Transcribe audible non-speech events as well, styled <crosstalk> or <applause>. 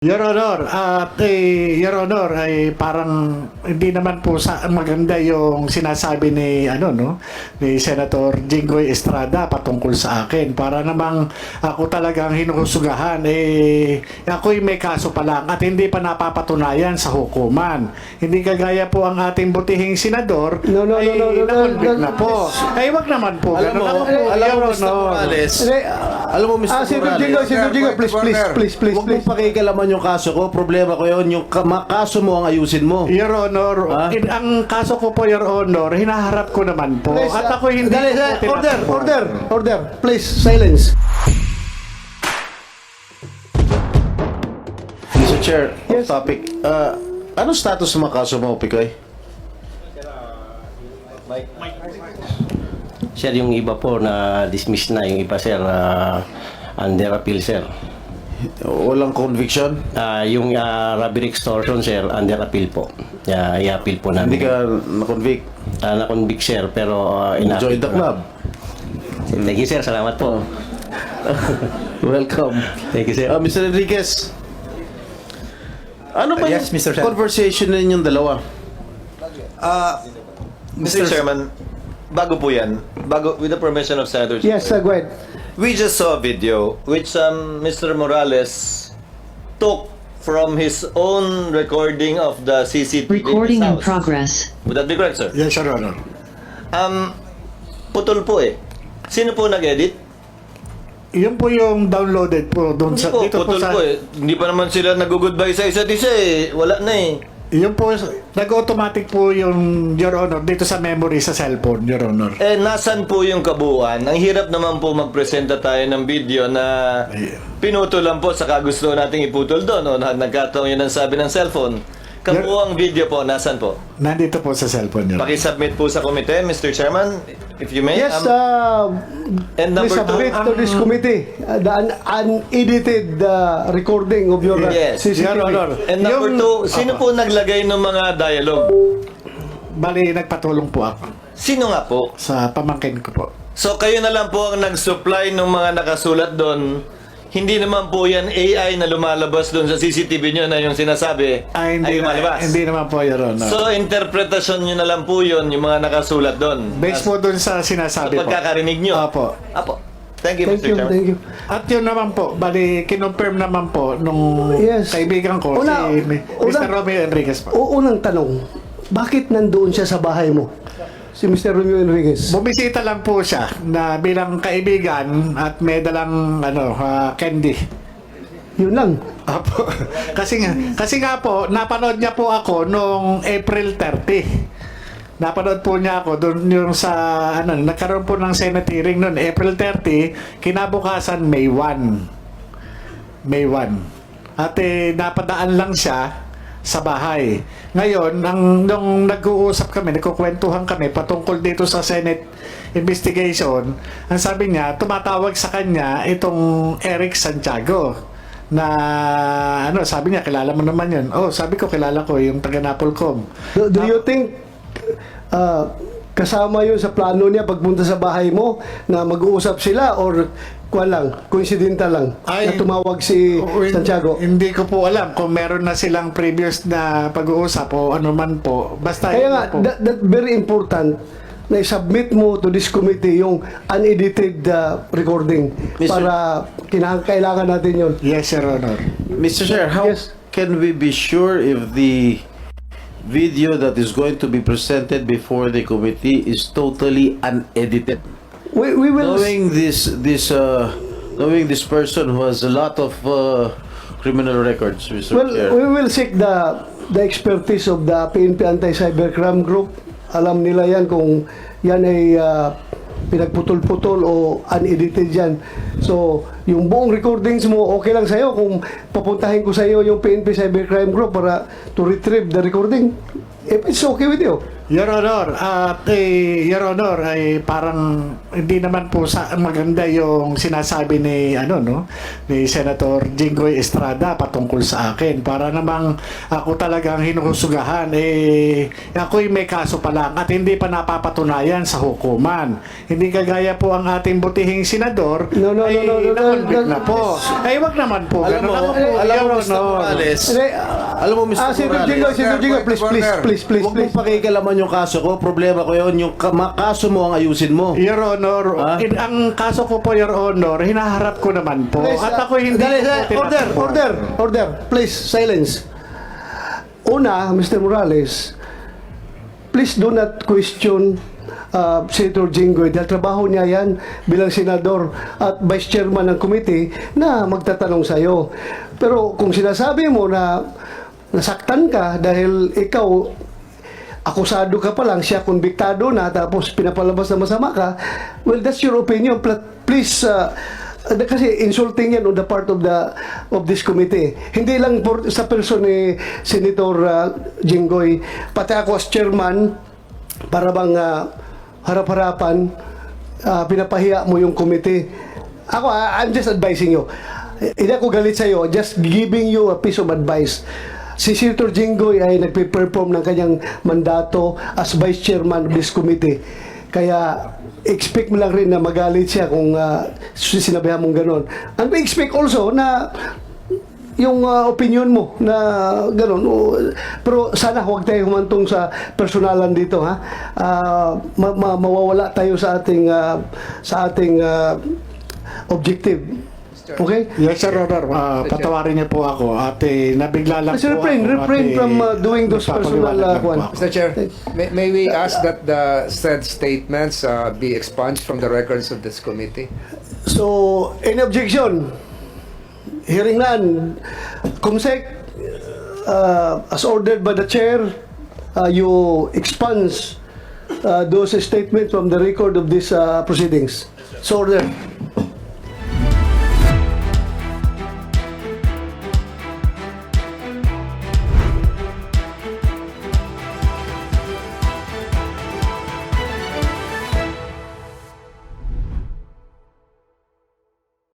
Your Honor, at eh, Your Honor, ay parang hindi naman po sa maganda yung sinasabi ni ano no ni Senator Jinggoy Estrada patungkol sa akin. Para namang ako talagang hinuhusugahan eh ako'y may kaso pa lang at hindi pa napapatunayan sa hukuman. Hindi kagaya po ang ating butihing senador No, no, no, ay no, no, no, nakonvict no, na po. Ay wag naman po. Alam mo. Ako po, alam mo, Mr. Morales, alam mo, Mr. Ah, Senator Morales, Jingo, Senator Jingo, please, please, please, please, Huwag please. mong pakikalaman yung kaso ko. Problema ko yun. Yung ka- ma- kaso mo ang ayusin mo. Your Honor, in- ang kaso ko po, Your Honor, hinaharap ko naman po. Please, At ah, ako hindi dali, po dali, order, tinatakbo. order, order. Please, silence. Mr. Chair, Yes. off topic. Uh, ano status ng mga kaso mo, Pikoy? Sir, yung iba po na dismiss na, yung iba sir, ah, under appeal sir. Walang conviction? Ah, yung uh, robbery extortion sir, under appeal po. Yeah, i-appeal po Hindi namin. ka na-convict? Ah, na-convict sir, pero uh, Join the club. Thank you sir, salamat po. <laughs> Welcome. Thank you sir. Uh, Mr. Enriquez, ano ba Yes, yung Mr. Chair. conversation ninyong dalawa? Uh, Mr. Chairman, bago po yan, bago, with the permission of Senator Yes, uh, go ahead. We just saw a video which um, Mr. Morales took from his own recording of the CCTV Recording in progress. Would that be correct, sir? Yes, Your Honor. Um, putol po eh. Sino po nag-edit? Yun po yung downloaded po doon Hindi sa po, dito po putol sa po eh. Hindi pa naman sila nag-goodbye sa isa't isa eh. Wala na eh. Yun po nag-automatic po yung Your Honor dito sa memory sa cellphone, Your Honor. Eh, nasan po yung kabuuan? Ang hirap naman po magpresenta tayo ng video na pinutol lang po sa kagusto nating iputol doon. O, na- nagkataon yun ang sabi ng cellphone. Kabuuang video po, nasan po? Nandito po sa cellphone, Honor. Pakisubmit po sa komite, Mr. Chairman, if you may. Yes, Um, uh, and please number two, submit to this committee uh, the un- unedited uh, recording of your uh, Yes, CCTV. Your Honor. and number yung- two, sino po naglagay ng mga dialogue? Bali, nagpatulong po ako Sino nga po? sa pamangkin ko po. So kayo na lang po ang nag-supply ng mga nakasulat doon. Hindi naman po yan AI na lumalabas doon sa CCTV nyo na yung sinasabi Ay, hindi, na, lumalabas. hindi naman po, Your Honor. So, interpretasyon nyo na lang po yun, yung mga nakasulat doon. Based po doon sa sinasabi po. Sa pagkakarinig nyo. Opo. Apo. Thank you, Thank Mr. you, Chairman. thank you. At yun naman po, bali, kinonfirm naman po nung Yes. kaibigan ko, Una- si Mr. una- Romeo Enriquez po. O, unang tanong, bakit nandoon siya sa bahay mo? Si Mr. Romeo Enriquez. Bumisita lang po siya na bilang kaibigan at may dalang ano, ah, candy. Yun lang. Apo. <laughs> kasi nga, kasi nga po, napanood niya po ako noong April 30. Napanood po niya ako doon yung sa ano, nagkaroon po ng Senate hearing noon April 30, kinabukasan May 1. May 1. At eh, napadaan lang siya sa bahay. Ngayon, nang, nung nag-uusap kami, nagkukwentuhan kami patungkol dito sa Senate investigation, ang sabi niya, tumatawag sa kanya itong Eric Santiago na ano, sabi niya, kilala mo naman yun. Oh, sabi ko, kilala ko yung taga Napolcom. Do, do you think uh, kasama yun sa plano niya pagpunta sa bahay mo na mag-uusap sila or kuha lang, coincidental lang Ay, na tumawag si Oh, hin- Santiago? Hindi ko po alam kung meron na silang previous na pag-uusap o ano man po. Basta Kaya nga, po. that, that very important na i-submit mo to this committee yung unedited uh, recording Mr. para kinakailangan natin yun. Yes, Your Honor. Mr. Chair, how Yes. can we be sure if the video that is going to be presented before the committee is totally unedited? We, we will Knowing this, this, uh, knowing this person who has a lot of uh, criminal records, Mr. Well, Chair. we will seek the the expertise of the PNP Anti-Cybercrime Group. Alam nila yan kung yan ay uh, pinagputol-putol o unedited yan. So, yung buong recordings mo, okay lang sa'yo kung papuntahin ko sa'yo yung PNP Cybercrime Group para to retrieve the recording. If it's okay with you. Your Honor, at eh, Your Honor, ay parang hindi naman po sa maganda yung sinasabi ni ano no ni Senator Jinggoy Estrada patungkol sa akin. Para namang ako talagang hinuhusugahan eh ako'y may kaso pa lang at hindi pa napapatunayan sa hukuman. Hindi kagaya po ang ating butihing senador No, no, no, ay no, no, no, nakonvict no, na po. Ay wag naman po. Alam mo, ganun. Ako po, alam mo, Your Mr. Honor. Morales, Hindi, alam mo, Mr. Ah, Senator Morales, Jinggoy, Senator Jinggoy, please, please, please, please, Huwag please. mong pakikalaman yung kaso ko. Problema ko yun. Yung ka- ma- kaso mo ang ayusin mo. Your Honor, Ah? in- ang kaso ko po, Your Honor, hinaharap ko naman po. Please, At uh, ako hindi dali, dali, po order, tinatakbo. order, order. Please, silence. Una, Mr. Morales, please do not question uh, Senator Jinggoy dahil trabaho niya yan bilang senador at vice chairman ng committee na magtatanong sa iyo. Pero kung sinasabi mo na nasaktan ka dahil ikaw akusado ka pa lang, siya konbiktado na, tapos pinapalabas na masama ka, well, that's your opinion. Please, uh, uh, kasi insulting yan on the part of the of this committee. Hindi lang por, sa person ni Senator uh, Jinggoy, pati ako as chairman, para bang uh, harap-harapan, uh, pinapahiya mo yung committee. Ako, uh, I'm just advising you. Hindi ako galit sa'yo, just giving you a piece of advice. Si Senator Jinggoy ay nagpe-perform ng kanyang mandato as vice chairman of this committee. Kaya expect mo lang rin na magalit siya kung uh, sinabihan mong ganon. And we expect also na yung uh, opinion mo na gano'n. O, Pero sana huwag tayo humantong sa personalan dito ha. Ah, ma- ma- mawawala tayo sa ating ah, sa ating ah, objective. Okay? Yes, Sir Honor. Uh, patawarin niyo po ako. At eh, nabigla lang Mr. po Refrain, ako. refrain at, eh, from, uh, doing those personal, nagpapaliwanag uh, lang po Juan. ako. Mr. Chair, may, may we ask that the said statements uh, be expunged from the records of this committee? So, any objection? Hearing none. Comsec, uh, as ordered by the chair, uh, you expunge uh, those statements from the record of these uh, proceedings. So order.